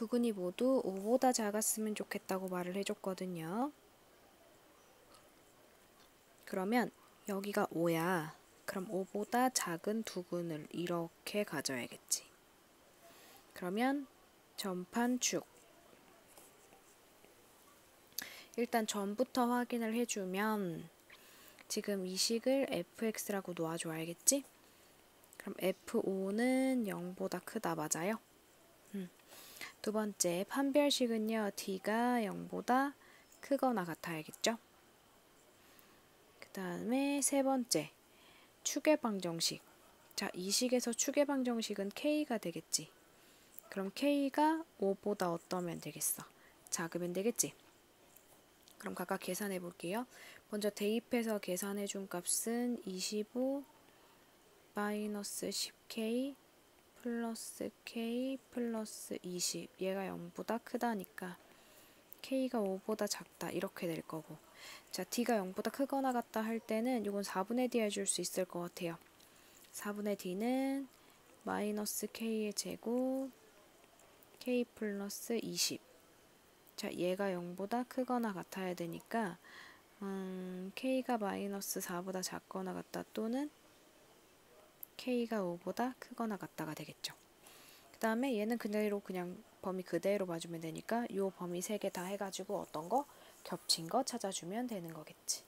두근이 모두 5보다 작았으면 좋겠다고 말을 해줬거든요. 그러면 여기가 5야. 그럼 5보다 작은 두근을 이렇게 가져야겠지. 그러면 전판 축. 일단 전부터 확인을 해주면 지금 이 식을 fx라고 놓아줘 알겠지? 그럼 f5는 0보다 크다 맞아요? 음. 두 번째 판별식은요 d가 0보다 크거나 같아야겠죠? 그 다음에 세 번째 축의 방정식 자, 이 식에서 축의 방정식은 k가 되겠지. 그럼 k가 5보다 어떠면 되겠어? 작으면 되겠지? 그럼 각각 계산해 볼게요. 먼저 대입해서 계산해 준 값은 25 마이너스 10k 플러스 k 플러스 20 얘가 0보다 크다니까. K가 5보다 작다. 이렇게 될 거고. 자 d가 0보다 크거나 같다 할 때는 이건 4분의 d 해줄 수 있을 것 같아요. 4분의 d는 마이너스 k의 제곱 k 플러스 20 자, 얘가 0보다 크거나 같아야 되니까 음, k가 마이너스 4보다 작거나 같다 또는 k가 5보다 크거나 같다가 되겠죠. 그 다음에 얘는 그대로 그냥 범위 그대로 봐주면 되니까 요 범위 세 개 다 해가지고 어떤 거 겹친 거 찾아주면 되는 거겠지.